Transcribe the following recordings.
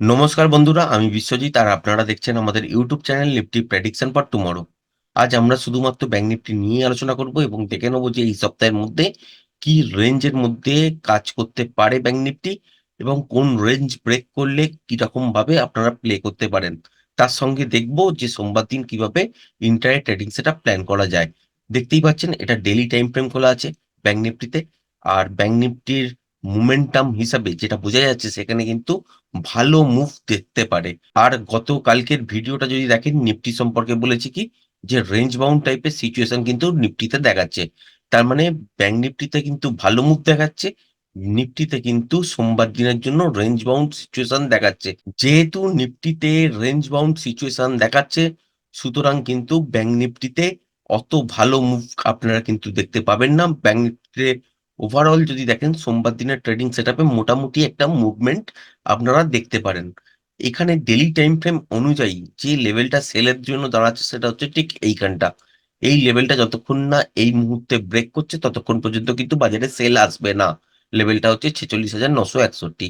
নমস্কার বন্ধুরা, আমি বিশ্বজিৎ আর আপনারা দেখছেন আমাদের YouTube channel Nifty prediction for tomorrow. আজ আমরা শুধুমাত্র ব্যাংক নিফটি নিয়ে আলোচনা করব এবং দেখে নেব যে এই সপ্তাহের মধ্যে কি রেঞ্জের মধ্যে কাজ করতে পারে ব্যাংক নিফটি এবং কোন রেঞ্জ ব্রেক করলে কীরকম ভাবে আপনারা প্লে করতে পারেন। তার সঙ্গে দেখব যে সোমবার দিন কীভাবে ইন্টারনেট ট্রেডিং সেটা প্ল্যান করা যায়। দেখতেই পাচ্ছেন, এটা ডেলি টাইম ফ্রেম খোলা আছে ব্যাংক নিফটিতে। আর ব্যাংক নিফটির মোমেন্টাম হিসাবে যেটা বোঝা যাচ্ছে সেখানে কিন্তু ভালো মুভ দেখতে পারে। আর গত কালকের ভিডিওটা যদি দেখেন, নিফটি সম্পর্কে বলেছি কি? যে রেঞ্জ বাউন্ড টাইপের সিচুয়েশন কিন্তু নিফটিতে দেখাচ্ছে। তার মানে ব্যাংক নিফটিতে কিন্তু ভালো মুখ দেখাচ্ছে, নিফটিতে কিন্তু সোমবার দিনের জন্য রেঞ্জ বাউন্ড সিচুয়েশন দেখাচ্ছে। যেহেতু নিফটিতে রেঞ্জ বাউন্ড সিচুয়েশন দেখাচ্ছে, সুতরাং কিন্তু ব্যাংক নিফটিতে অত ভালো মুভ আপনারা কিন্তু দেখতে পাবেন না। ব্যাংক নিফটিতে ওভারঅল যদি দেখেন, সোমবার দিনের ট্রেডিং সেট মোটামুটি একটা মুভমেন্ট আপনারা দেখতে পারেন। এখানে ডেলি টাইম ফ্রেম অনুযায়ী যে লেভেলটা সেলের জন্য দাঁড়াচ্ছে সেটা হচ্ছে ঠিক এইখানটা। এই লেভেলটা যতক্ষণ না এই মুহূর্তে ব্রেক করছে, ততক্ষণ পর্যন্ত কিন্তু বাজারে সেল আসবে না। লেভেলটা হচ্ছে ছেচল্লিশ হাজার নশো একষট্টি।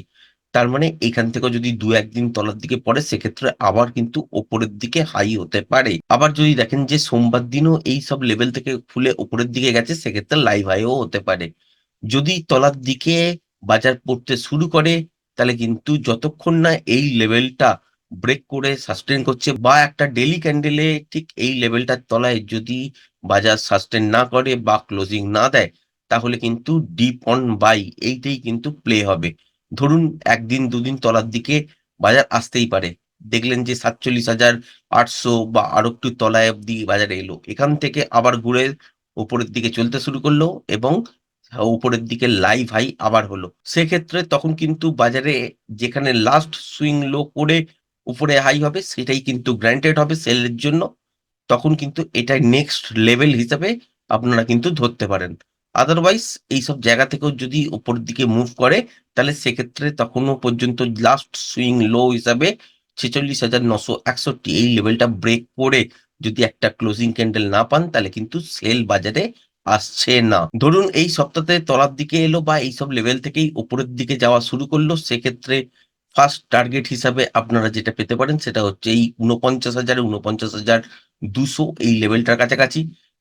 তার মানে এখান থেকে যদি দু একদিন তলার দিকে পড়ে, সেক্ষেত্রে আবার কিন্তু ওপরের দিকে হাই হতে পারে। আবার যদি দেখেন যে সোমবার দিনও এই সব লেভেল থেকে খুলে ওপরের দিকে গেছে, সেক্ষেত্রে লাইভ হাইও হতে পারে। যদি তলার দিকে বাজার পড়তে শুরু করে, তাহলে কিন্তু যতক্ষণ না এই লেভেলটা ব্রেক করে সাস্টেন করছে বা একটা ডেলি ক্যান্ডেলে ঠিক এই লেভেলটার তলায় যদি বাজার সাস্টেন না করে বা ক্লোজিং না দেয়, তাহলে কিন্তু ডিপ অন বাই এইটাই কিন্তু প্লে হবে। ধরুন একদিন, দুদিন তলার দিকে বাজার আসতেই পারে। দেখলেন যে সাতচল্লিশ হাজার আটশো বা আরও একটু তলায় অব্দি বাজারে এলো। এখান থেকে আবার ঘুরে উপরের দিকে চলতে শুরু করল এবং উপরের দিকে লাইভ হাই আবার হলো। সেক্ষেত্রে তখন কিন্তু বাজারে যেখানে লাস্ট সুইং লো করে উপরে হাই হবে, সেটাই কিন্তু গ্র্যান্টেড হবে সেলের জন্য। তখন কিন্তু এটাই নেক্সট লেভেল হিসাবে আপনারা কিন্তু ধরতে পারেন। আদারওয়াইজ এইসব জায়গা থেকেও যদি উপরের দিকে মুভ করে, তাহলে সেক্ষেত্রে তখনও পর্যন্ত লাস্ট সুইং লো হিসাবে ছেচল্লিশ হাজার নশো একষট্টি, এই লেভেলটা ব্রেক করে যদি একটা ক্লোজিং ক্যান্ডেল না পান, তাহলে কিন্তু সেল বাজারে আসছে না। ধরুন এই সপ্তাহে তলার দিকে এলো বা এইসব লেভেল থেকেই উপরের দিকে যাওয়া শুরু করল, সেক্ষেত্রে ফার্স্ট টার্গেট হিসাবে আপনারা যেটা পেতে পারেন সেটা হচ্ছে এই উনপঞ্চাশ হাজার উনপঞ্চাশ হাজার দুশো এই লেভেলটার কাছাকাছি।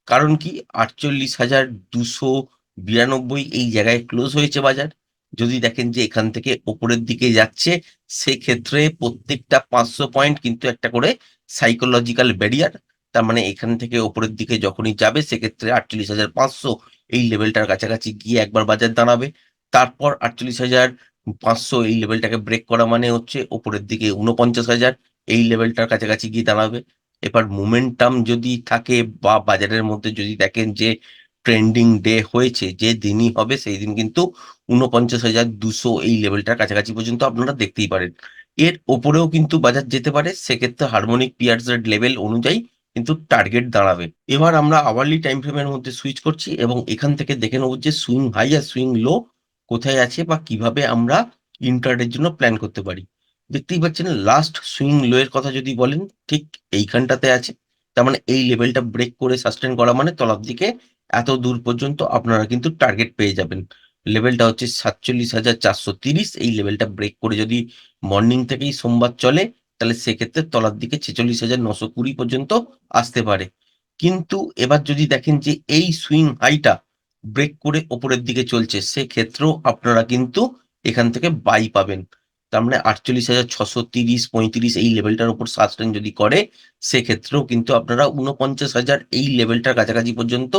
কারণ কি আটচল্লিশ হাজার দুশো বিরানব্বই এই জায়গায় ক্লোজ হয়েছে বাজার। যদি দেখেন যে এখান থেকে ওপরের দিকে যাচ্ছে, সেক্ষেত্রে প্রত্যেকটা পাঁচশো পয়েন্ট কিন্তু একটা করে সাইকোলজিক্যাল ব্যারিয়ার তার মানে এখান থেকে ওপরের দিকে যখনই যাবে, সেক্ষেত্রে আটচল্লিশ হাজার পাঁচশো এই লেভেলটার কাছাকাছি গিয়ে একবার বাজার দাঁড়াবে। তারপর আটচল্লিশ হাজার পাঁচশো এই লেভেলটাকে ব্রেক করা মানে হচ্ছে ওপরের দিকে উনপঞ্চাশ হাজার এই লেভেলটার কাছাকাছি গিয়ে দাঁড়াবে। এবার মোমেন্টাম যদি থাকে বা বাজারের মধ্যে যদি দেখেন যে ট্রেন্ডিং ডে হয়েছে, যে দিনই হবে, সেই দিন কিন্তু উনপঞ্চাশ হাজার দুশো এই লেভেলটার কাছাকাছি পর্যন্ত আপনারা দেখতেই পারেন। এর ওপরেও কিন্তু বাজার যেতে পারে, সেক্ষেত্রে হারমোনিক পিয়ার্সের লেভেল অনুযায়ী কিন্তু টার্গেট দাঁড়াবে। এবার আমরা আওয়ারলি টাইম ফ্রেমের মধ্যে সুইচ করছি এবং এখান থেকে দেখে নেব যে সুইং হাই আর সুইং লো কোথায় আছে বা কীভাবে আমরা ইন্টারডের জন্য প্ল্যান করতে পারি। দেখতেই পাচ্ছেন লাস্ট সুইং লো এর কথা যদি বলেন, ঠিক এইখানটাতে আছে। তার মানে এই লেভেলটা ব্রেক করে সাস্টেন করা মানে তলার দিকে এত দূর পর্যন্ত আপনারা কিন্তু টার্গেট পেয়ে যাবেন। লেভেলটা হচ্ছে সাতচল্লিশ হাজার চারশো তিরিশ, এই লেভেলটা ব্রেক করে যদি মর্নিং থেকেই সোমবার চলে তাহলে সেক্ষেত্রে তলার দিকে ছেচল্লিশ হাজার নশো কুড়ি পর্যন্ত আসতে পারে। কিন্তু এবার যদি দেখেন যে এই সুইং হাইটা ব্রেক করে ওপরের দিকে চলছে, সেক্ষেত্রেও আপনারা কিন্তু এখান থেকে বাই পাবেন। তার মানে আটচল্লিশ হাজার ছশো তিরিশ পঁয়ত্রিশ এই লেভেলটার উপর সাস্টেন যদি করে, সেক্ষেত্রেও কিন্তু আপনারা উনপঞ্চাশ হাজার এই লেভেলটার কাছাকাছি পর্যন্ত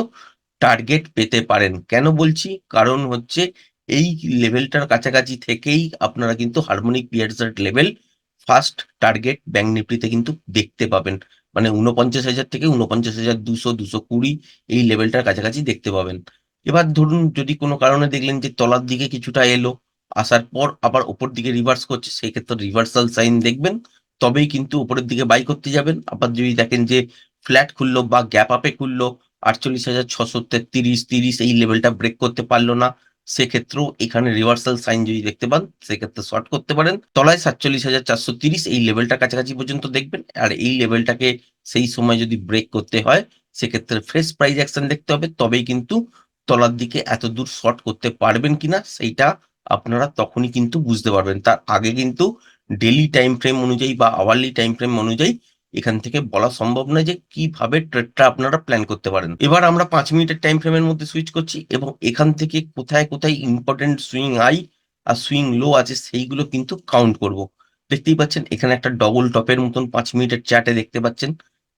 টার্গেট পেতে পারেন। কেন বলছি? কারণ হচ্ছে এই লেভেলটার কাছাকাছি থেকেই আপনারা কিন্তু harmonic piercer level first target bank নিফটিতে কিন্তু দেখতে পাবেন। মানে উনপঞ্চাশ হাজার থেকে উনপঞ্চাশ হাজার দুশো দুশো কুড়ি এই লেভেলটার কাছাকাছি দেখতে পাবেন। এবার ধরুন যদি কোনো কারণে দেখলেন যে তলার দিকে কিছুটা এলো, আসার পর আবার ওপর দিকে রিভার্স করছে সেই ক্ষেত্রে রিভার্সাল সাইন দেখবেন, তবেই কিন্তু উপরের দিকে বাই করতে যাবেন। আবার যদি দেখেন যে ফ্ল্যাট খুললো বা গ্যাপ আপে খুললো, আটচল্লিশ হাজার ছশো তেত্রিশ, তিরিশ এই লেভেলটা ব্রেক করতে পারল না সেক্ষেত্রেও এখানে রিভার্সাল সাইন যদি দেখতে পান, সেক্ষেত্রে শর্ট করতে পারেন। তলায় সাতচল্লিশ হাজার চারশো তিরিশ, এই লেভেলটা কাছাকাছি পর্যন্ত দেখবেন। আর এই লেভেলটাকে সেই সময় যদি ব্রেক করতে হয়, সেক্ষেত্রে ফ্রেশ প্রাইজ অ্যাকশন দেখতে হবে। তবেই কিন্তু তলার দিকে এত দূর শর্ট করতে পারবেন কিনা, সেইটা আপনারা তখনই কিন্তু বুঝতে পারবেন। তার আগে কিন্তু ডেইলি টাইম ফ্রেম অনুযায়ী বা আওয়ারলি টাইম ফ্রেম অনুযায়ী এখান থেকে বলা সম্ভব নয় যে কীভাবে ট্রেডটা আপনারা প্ল্যান করতে পারেন। এবার আমরা পাঁচ মিনিটের টাইম ফ্রেমের মধ্যে সুইচ করছি এবং এখান থেকে কোথায় কোথায় ইম্পর্টেন্ট সুইং হাই আর সুইং লো আছে সেইগুলো কিন্তু কাউন্ট করব। দেখতেই পাচ্ছেন, এখানে একটা ডবল টপের মতন পাঁচ মিনিটের চ্যাটে দেখতে পাচ্ছেন।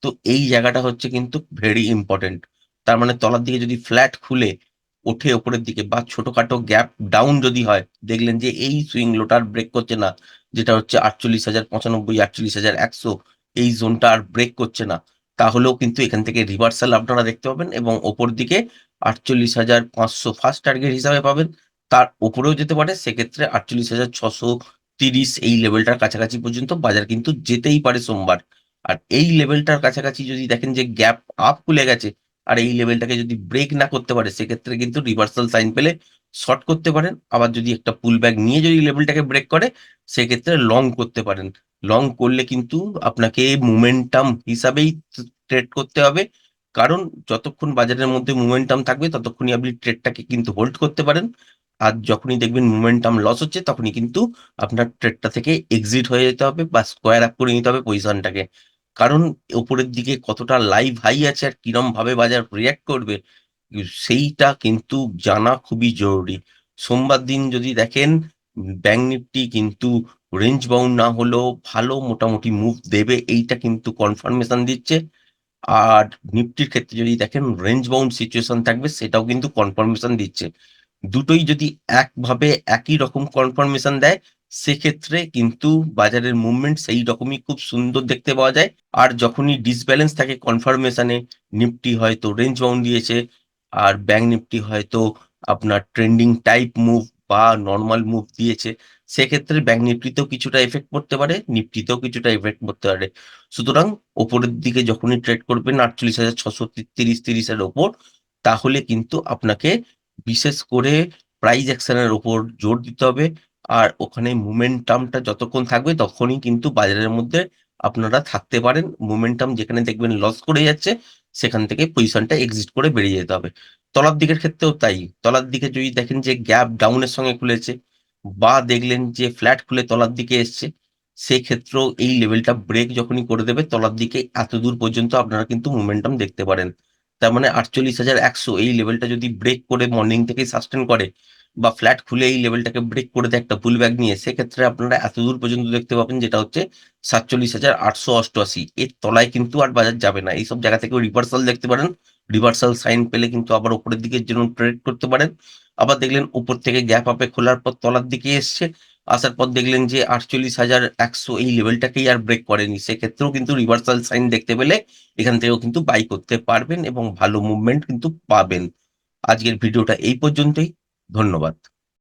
তো এই জায়গাটা হচ্ছে কিন্তু ভেরি ইম্পর্টেন্ট তার মানে তলার দিকে যদি ফ্ল্যাট খুলে ওঠে ওপরের দিকে বা ছোটখাটো গ্যাপ ডাউন যদি হয়, দেখলেন যে এই সুইং লোটার ব্রেক করছে না, যেটা হচ্ছে আটচল্লিশ হাজার পঁচানব্বই, আটচল্লিশ হাজার একশো এই জোনটা আর ব্রেক করছে না। তাহলেও কিন্তু এখান থেকে রিভার্সাল আপনারা দেখতে পাবেন এবং ওপর দিকে আটচল্লিশ হাজার পাঁচশো ফার্স্ট টার্গেট হিসাবে পাবেন। তার উপরেও যেতে পারে, সেক্ষেত্রে আটচল্লিশ হাজার ছশো তিরিশ এই লেভেলটার কাছাকাছি পর্যন্ত বাজার কিন্তু যেতেই পারে সোমবার। আর এই লেভেলটার কাছাকাছি যদি দেখেন যে গ্যাপ আপ খুলে গেছে, আর এই লেভেলটাকে যদি ব্রেক না করতে পারে, সেক্ষেত্রে কিন্তু রিভার্সাল সাইন পেলে শর্ট করতে পারেন, আবার যদি একটা পুল ব্যাক নিয়ে যদি লেভেলটাকে ব্রেক করে, সেক্ষেত্রে লং করতে পারেন। লং করলে কিন্তু আপনাকে মোমেন্টাম হিসাবেই ট্রেড করতে হবে। কারণ যতক্ষণ বাজারের মধ্যে মোমেন্টাম থাকবে, ততক্ষণই আপনি ট্রেডটাকে কিন্তু হোল্ড করতে পারেন। আর যখনই দেখবেন মোমেন্টাম লস হচ্ছে, তখনই কিন্তু আপনার ট্রেডটা থেকে এক্সিট হয়ে যেতে হবে বা স্কোয়ার আপ করে নিতে হবে পজিশনটাকে কারণ ওপরের দিকে কতটা লাইভ হাই আছে আর কিরম ভাবে বাজার রিয়াক্ট করবে সেইটা কিন্তু জানা খুবই জরুরি। সোমবার দিন যদি দেখেন, ব্যাংক নিফটি কিন্তু রেঞ্জ বাউন্ড না হলেও ভালো মোটামুটি মুভ দেবে, এইটা কিন্তু কনফার্মেশন দিচ্ছে। আর নিফটির ক্ষেত্রে যদি দেখেন রেঞ্জ বাউন্ড সিচুয়েশন থাকবে, সেটাও কিন্তু কনফার্মেশন দিচ্ছে। দুটোই যদি একভাবে একই রকম কনফার্মেশন দেয়, সেক্ষেত্রে কিন্তু বাজারের মুভমেন্ট সেই রকমই খুব সুন্দর দেখতে পাওয়া যায়। আর যখনই ডিসব্যালেন্স থাকে কনফার্মেশনে নিফটি হয়তো রেঞ্জ বাউন্ড দিয়েছে আর ব্যাংক নিফটি হয়তো আপনার ট্রেন্ডিং টাইপ মুভ বা নর্মাল মুভ দিয়েছে, সেক্ষেত্রে ব্যাংক নিফটিতেও কিছুটা এফেক্ট পড়তে পারে নিফটিতেও কিছুটা এফেক্ট পড়তে পারে। সুতরাং ওপরের দিকে যখনই ট্রেড করবেন আটচল্লিশ হাজার ছশো তিরিশ তিরিশের ওপর, তাহলে কিন্তু আপনাকে বিশেষ করে প্রাইজ অ্যাকশনের ওপর জোর দিতে হবে। আর ওখানে মোমেন্টামটা যতক্ষণ থাকবে তখনই কিন্তু বাজারের মধ্যে আপনারা থাকতে পারেন। মোমেন্টাম যেখানে দেখবেন লস করে যাচ্ছে সেখান থেকে পজিশনটা এক্সিট করে বেরিয়ে যেতে হবে। তলার দিকের ক্ষেত্রেও তাই। তলার দিকে যদি দেখেন যে গ্যাপ ডাউনের সঙ্গে খুলেছে বা দেখলেন যে ফ্ল্যাট খুলে তলার দিকে এসছে সেই ক্ষেত্রেও এই লেভেলটা ব্রেক যখনই করে দেবে, তলার দিকে এত দূর পর্যন্ত আপনারা কিন্তু মোমেন্টাম দেখতে পারেন। তার মানে আটচল্লিশ হাজার একশো এই লেভেলটা যদি ব্রেক করে মর্নিং থেকেই সাস্টেন করে বা ফ্ল্যাট খুলে এই লেভেলটাকে ব্রেক করে দেয় একটা পুল ব্যাগ নিয়ে, সেক্ষেত্রে আপনারা এত দূর পর্যন্ত দেখতে পাবেন যেটা হচ্ছে সাতচল্লিশ হাজার আটশো অষ্টআশি। এর তলায় কিন্তু আর বাজার যাবে না। এইসব জায়গা থেকেও রিভার্সাল দেখতে পারেন। রিভার্সাল সাইন পেলে কিন্তু আবার উপরের দিকে যেমন ট্রেড করতে পারেন। আবার দেখলেন উপর থেকে গ্যাপ আপে খোলার পর তলার দিকে এসছে। আসার পর দেখলেন যে আটচল্লিশ হাজার একশো এই লেভেলটাকেই আর ব্রেক করেনি। সেক্ষেত্রেও কিন্তু রিভার্সাল সাইন দেখতে পেলে এখান থেকেও কিন্তু বাই করতে পারবেন এবং ভালো মুভমেন্ট কিন্তু পাবেন। আজকের ভিডিওটা এই পর্যন্তই। ধন্যবাদ।